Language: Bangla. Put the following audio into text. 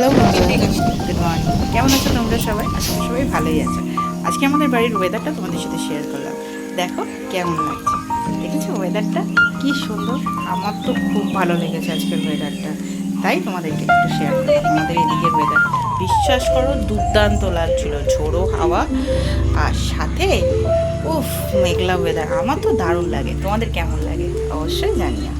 হ্যালো গুড মর্নিং কেমন আছো তোমরা সবাই? আশা করি সবাই ভালোই আছে। আজকে আমাদের বাড়ির ওয়েদারটা তোমাদের সাথে শেয়ার করলাম। দেখো কেমন লাগছে। দেখেছ ওয়েদারটা কি সুন্দর। আমার তো খুব ভালো লেগেছে আজকের ওয়েদারটা তাই তোমাদেরকে একটু শেয়ার করলাম আমাদের এদিকের ওয়েদারটা বিশ্বাস করো, দুর্দান্ত লাগছিল। ঝোড়ো হাওয়া। আর সাথে, উফ, মেঘলা ওয়েদার আমার তো দারুণ লাগে। তোমাদের কেমন লাগে? অবশ্যই জানিও।